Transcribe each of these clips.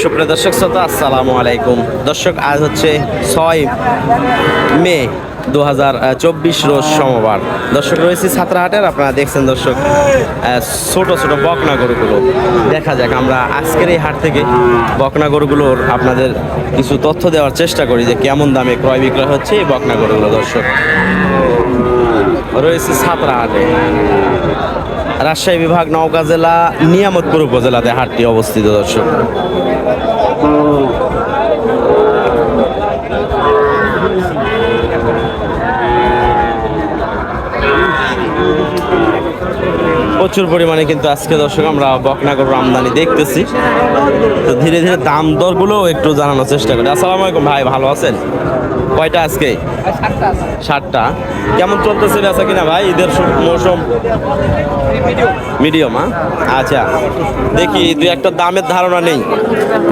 সুপ্রিয় দর্শক শ্রোতা, আসসালামু আলাইকুম। দর্শক, আজ হচ্ছে ছয় মে দু হাজার চব্বিশ রোজ সোমবার। দর্শক, রয়েছে ছাত্রাহাটের। আপনারা দেখছেন দর্শক ছোট ছোট বকনা গরুগুলো দেখা যাক, আমরা আজকের এই হাট থেকে বকনা গরুগুলোর আপনাদের কিছু তথ্য দেওয়ার চেষ্টা করি যে কেমন দামে ক্রয় বিক্রয় হচ্ছে এই বকনা গরুগুলো দর্শক। রয়েছে ছাত্রাহাটে। রাজশাহী বিভাগ নওগাঁ জেলা নিয়ামতপুর উপজেলাতে হাটটি অবস্থিত দর্শক। প্রচুর পরিমাণে কিন্তু আজকে দর্শক আমরা বকনাগর আমদানি দেখতেছি। তো ধীরে ধীরে দাম দরগুলো একটু জানানোর চেষ্টা করি। আসসালামু আলাইকুম ভাই ভালো আছেন? কয়টা আজকে? ষাটটা কেমন চলতেছে বেচা কিনা ভাই? ঈদের মৌসুম? মিডিয়াম হ্যাঁ? আচ্ছা দেখি দুই একটা দামের ধারণা নেই।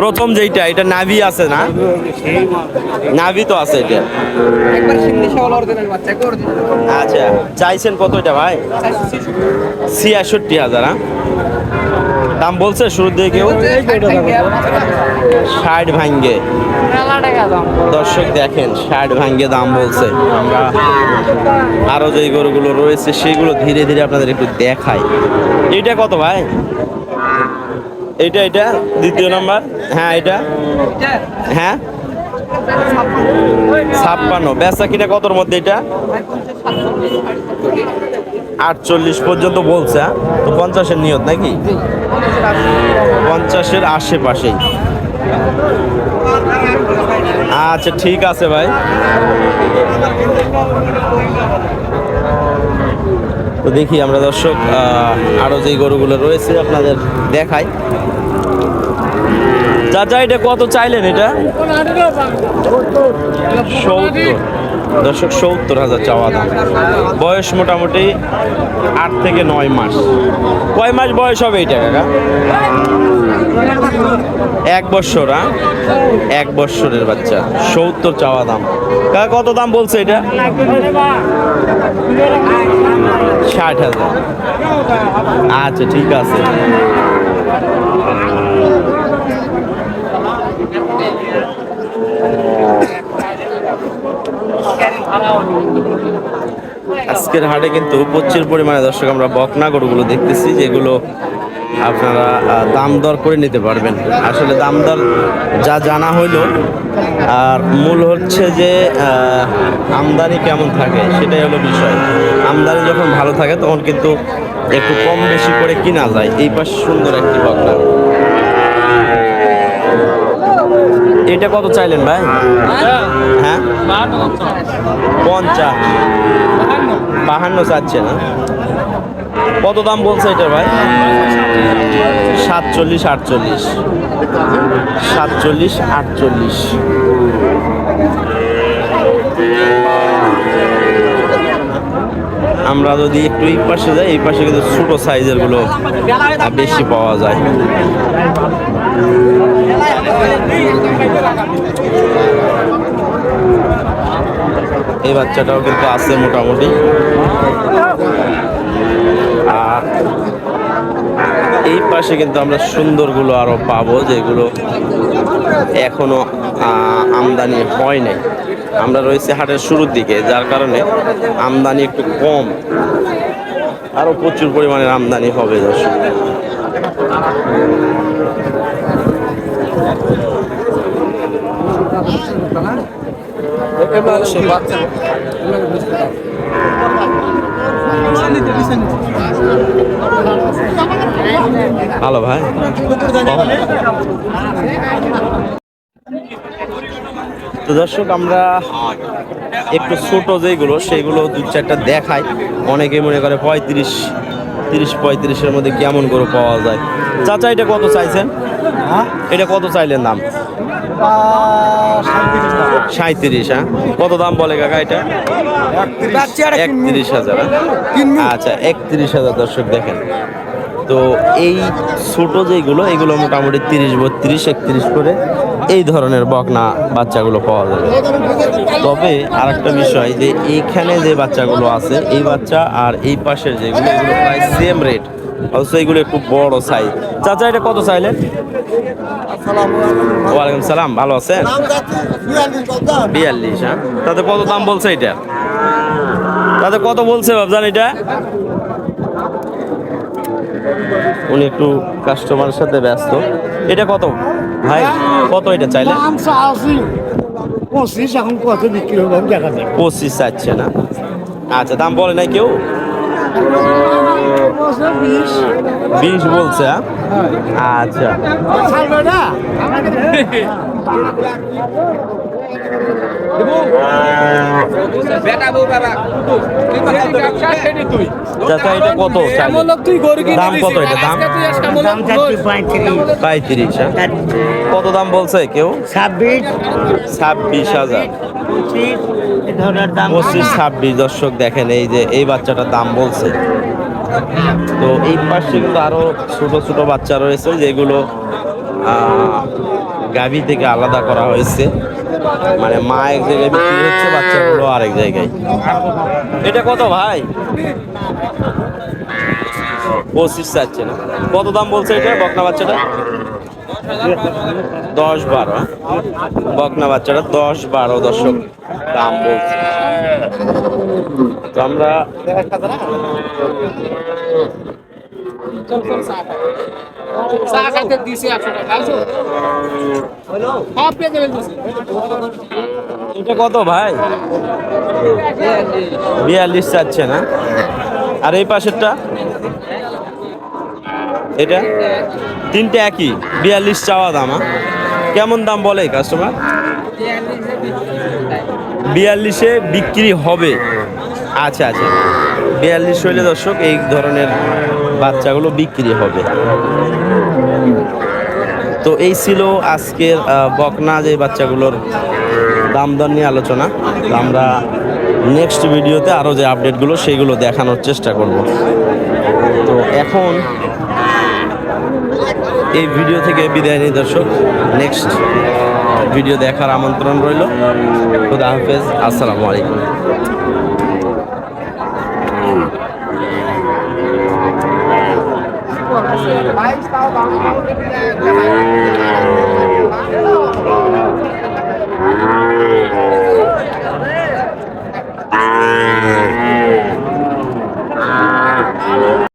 প্রথম যেইটা এটা নাভি আছে না? নাভি তো আছে এটা। আচ্ছা চাইছেন কত এটা ভাই? ছিয়াষট্টি হাজার হ্যাঁ? দাম বলছে শুরুর দিকে কেউ। ষাট ভাঙ্গে। দর্শক দেখেন, ষাট ভাঙ্গে দাম বলছে। আমরা আরও যে গরুগুলো রয়েছে, সেগুলো ধীরে ধীরে আপনাদের একটু দেখাই। এটা কত ভাই? এটা এটা দ্বিতীয় নাম্বার? হ্যাঁ এটা হ্যাঁ? ছাপ্পান্ন। বেচা কিনা কতর মধ্যে এটা? আটচল্লিশ পর্যন্ত বলছে হ্যাঁ? তো পঞ্চাশের নিয়ত নাকি? পঞ্চাশের আশেপাশেই। আচ্ছা ঠিক আছে ভাই। তো দেখি আমরা দর্শক আহ, আরও যে গরুগুলো রয়েছে আপনাদের দেখাই। চাচা এটা কত চাইলেন এটা? সত্তর। দর্শক, সত্তর হাজার চাওয়া দাম। বয়স মোটামুটি আট থেকে নয় মাস। কয় মাস বয়স হবে এটা কাকা? এক বৎসর হ্যাঁ? এক বৎসরের বাচ্চা। সত্তর চাওয়া দাম। কাকা, কত দাম বলছে এটা? ষাট হাজার। আচ্ছা ঠিক আছে। আজকের হাটে কিন্তু প্রচুর পরিমাণে দর্শক আমরা বকনা গরুগুলো দেখতেছি, যেগুলো আপনারা দাম দর করে নিতে পারবেন। আসলে দাম দর যা জানা হইল, আর মূল হচ্ছে যে আমদানি কেমন থাকে, সেটাই হলো বিষয়। আমদানি যখন ভালো থাকে, তখন কিন্তু একটু কম বেশি করে কিনা যায়। এই পাশে সুন্দর একটি বকনা। এটা কত চাইলেন ভাই? হ্যাঁ? পঞ্চাশ। বাহান্ন চাচ্ছে না কত দাম বলছে এটা ভাই? সাতচল্লিশ, আটচল্লিশ। সাতচল্লিশ, আটচল্লিশ। আমরা যদি একটু এই পাশে যাই, এই পাশে কিন্তু ছোটো সাইজেরগুলো বেশি পাওয়া যায়। এই বাচ্চাটাও কিন্তু আছে মোটামুটি। আর এই পাশে কিন্তু আমরা সুন্দরগুলো আরও পাবো, যেগুলো এখনও আমদানি হয় নাই। আমরা রয়েছে হাটের শুরুর দিকে, যার কারণে আমদানি একটু কম। আরও প্রচুর পরিমাণের আমদানি হবে, দর্শক। ভালো ভাই। তো দর্শক, আমরা একটু ছোট যেগুলো সেগুলো দু চারটা দেখাই। অনেকে মনে করে পঁয়ত্রিশ, তিরিশ পঁয়ত্রিশের মধ্যে কেমন করে পাওয়া যায়। চাচা, এটা কত চাইছেন? এটা কত চাইলেন দাম? সাঁত্রিশ হ্যাঁ? কত দাম বলে কাকা এটা? একত্রিশ হাজার হ্যাঁ? আচ্ছা একত্রিশ হাজার দর্শক দেখেন। তো এই ছোট যেগুলো, এগুলো মোটামুটি তিরিশ, বত্রিশ, একত্রিশ করে এই ধরনের বকনা বাচ্চাগুলো পাওয়া যাবে। তবে আর একটা বিষয় যে এইখানে যে বাচ্চাগুলো আছে, এই বাচ্চা আর এই পাশের যেগুলো, এগুলো প্রায় সেম রেট অথচ এগুলো একটু বড় সাইজ। চাচা এটা কত চাইলেন? ওয়ালাইকুম সালাম ভালো আছেন? বিয়াল্লিশ হ্যাঁ? তাতে কত দাম বলছে এটা? তাতে কত বলছে বাবজান এটা? উনি একটু কাস্টমারের সাথে ব্যস্ত। এটা কত? ভাই কত এটা চাইলে পঁচিশ এখন কত বিক্রি হবে দেখা পঁচিশ চাচ্ছে না। আচ্ছা দাম বলে নাই কেউ? বিশ বিশ বলছে হ্যাঁ? আচ্ছা চাচা এটা কত দাম কত? এটা? দাম দাম পঁয়ত্রিশ। পঁয়ত্রিশ? কত দাম বলছে কেউ? ছাব্বিশ। ছাব্বিশ হাজার। পঁচিশ। ছাব্বিশ দর্শক দেখেন এই যে এই বাচ্চাটার দাম বলছে। তো এই পাশে কিন্তু আরও ছোট ছোট বাচ্চা রয়েছে যেগুলো গাভি থেকে আলাদা করা হয়েছে। মানে মা এক জায়গায় বিক্রি হচ্ছে, বাচ্চাগুলো আরেক জায়গায়। এটা কত ভাই? পঁচিশ চাচ্ছে না। কত দাম বলছে এটা, বকনা বাচ্চাটা? দশ বারো হ্যাঁ? বকনা বাচ্চাটা দশ বারো দর্শক দাম বলছে। তো আমরা এটা কত ভাই? বিয়াল্লিশ চাচ্ছে না? আর এই পাশেরটা? এটা? তিনটে একই, বিয়াল্লিশ চাওয়া দাম? কেমন দাম বলে কাস্টমার বিয়াল্লিশে বিক্রি হবে। আচ্ছা আচ্ছা। বিয়াল্লিশ হইলে দর্শক, এই ধরনের বাচ্চাগুলো বিক্রি হবে। তো এই ছিল আজকের বকনা যে বাচ্চাগুলোর দাম দর নিয়ে আলোচনা। তো আমরা নেক্সট ভিডিওতে আরও যে আপডেটগুলো সেইগুলো দেখানোর চেষ্টা করব। তো এখন এই ভিডিও থেকে বিদায় নিই দর্শক। নেক্সট ভিডিও দেখার আমন্ত্রণ রইল। খুদা হাফেজ। আসসালামু আলাইকুম। 二十头吧，我们这边。二十头。